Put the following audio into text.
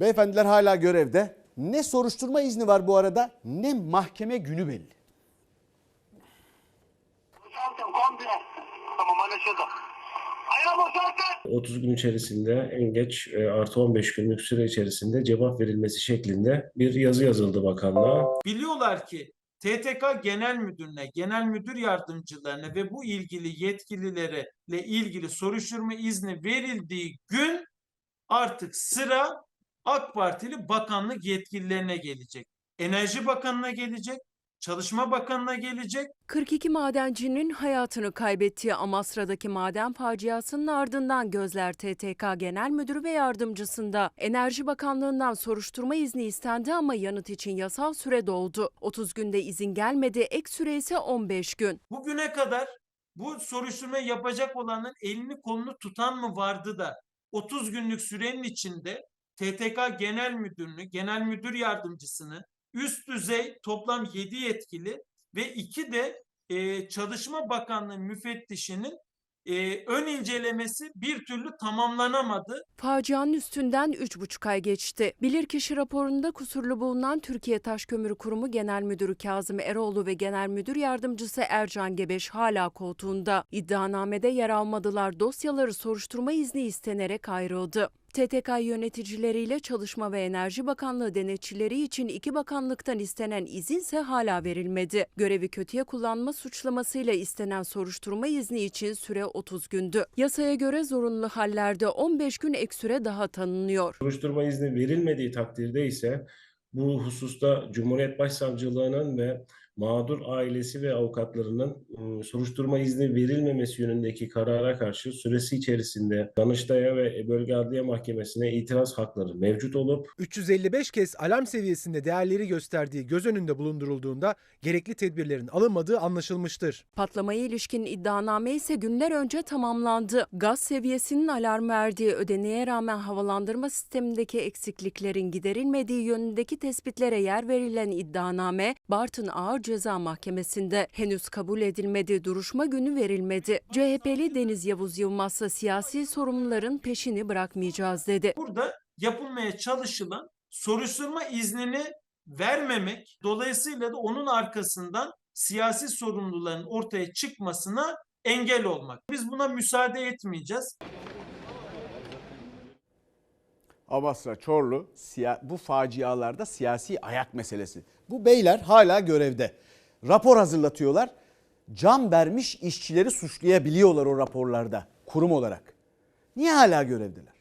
Beyefendiler hala görevde. Ne soruşturma izni var bu arada ne mahkeme günü belli. Boşaltın komple. Tamam anlaşıldı. Ayağı boşaltın. 30 gün içerisinde en geç e, artı 15 günlük süre içerisinde cevap verilmesi şeklinde bir yazı yazıldı bakanlığa. biliyorlar ki TTK Genel Müdürüne, Genel Müdür Yardımcılarına ve bu ilgili yetkililere ilgili soruşturma izni verildiği gün artık sıra AK Partili bakanlık yetkililerine gelecek. Enerji Bakanı'na gelecek, Çalışma Bakanı'na gelecek, 42 madencinin hayatını kaybettiği Amasra'daki maden faciasının ardından gözler TTK Genel Müdürü ve yardımcısında. Enerji Bakanlığı'ndan soruşturma izni istendi ama yanıt için yasal süre doldu. 30 günde izin gelmedi, ek süre ise 15 gün. Bugüne kadar bu soruşturmayı yapacak olanın elini kolunu tutan mı vardı da 30 günlük sürenin içinde TTK Genel Müdürünü, Genel Müdür Yardımcısını, üst düzey toplam 7 yetkili ve 2 de e, Çalışma Bakanlığı müfettişinin e, ön incelemesi bir türlü tamamlanamadı. Facianın üstünden 3,5 ay geçti. Bilirkişi raporunda kusurlu bulunan Türkiye Taş Kömürü Kurumu Genel Müdürü Kazım Eroğlu ve Genel Müdür Yardımcısı Ercan Gebeş hala koltuğunda. İddianamede yer almadılar dosyaları soruşturma izni istenerek ayrıldı. TTK yöneticileriyle Çalışma ve Enerji Bakanlığı denetçileri için iki bakanlıktan istenen izinse hala verilmedi. Görevi kötüye kullanma suçlamasıyla istenen soruşturma izni için süre 30 gündü. Yasaya göre zorunlu hallerde 15 gün ek süre daha tanınıyor. Soruşturma izni verilmediği takdirde ise bu hususta Cumhuriyet Başsavcılığının ve mağdur ailesi ve avukatlarının ıı, soruşturma izni verilmemesi yönündeki karara karşı süresi içerisinde Danıştay'a ve Bölge Adliye Mahkemesi'ne itiraz hakları mevcut olup 355 kez alarm seviyesinde değerleri gösterdiği göz önünde bulundurulduğunda gerekli tedbirlerin alınmadığı anlaşılmıştır. Patlamaya ilişkin iddianame ise günler önce tamamlandı. Gaz seviyesinin alarm verdiği ödeneğe rağmen havalandırma sistemindeki eksikliklerin giderilmediği yönündeki tespitlere yer verilen iddianame Bartın Ağır Ceza Mahkemesi'nde henüz kabul edilmedi, duruşma günü verilmedi. CHP'li Deniz Yavuz Yılmaz ise siyasi sorumluların peşini bırakmayacağız dedi. Burada yapılmaya çalışılan soruşturma iznini vermemek, dolayısıyla da onun arkasından siyasi sorumluların ortaya çıkmasına engel olmak. Biz buna müsaade etmeyeceğiz. Amasra, Çorlu bu facialarda siyasi ayak meselesi. Bu beyler hala görevde. Rapor hazırlatıyorlar. Can vermiş işçileri suçlayabiliyorlar o raporlarda kurum olarak. Niye hala görevdeler?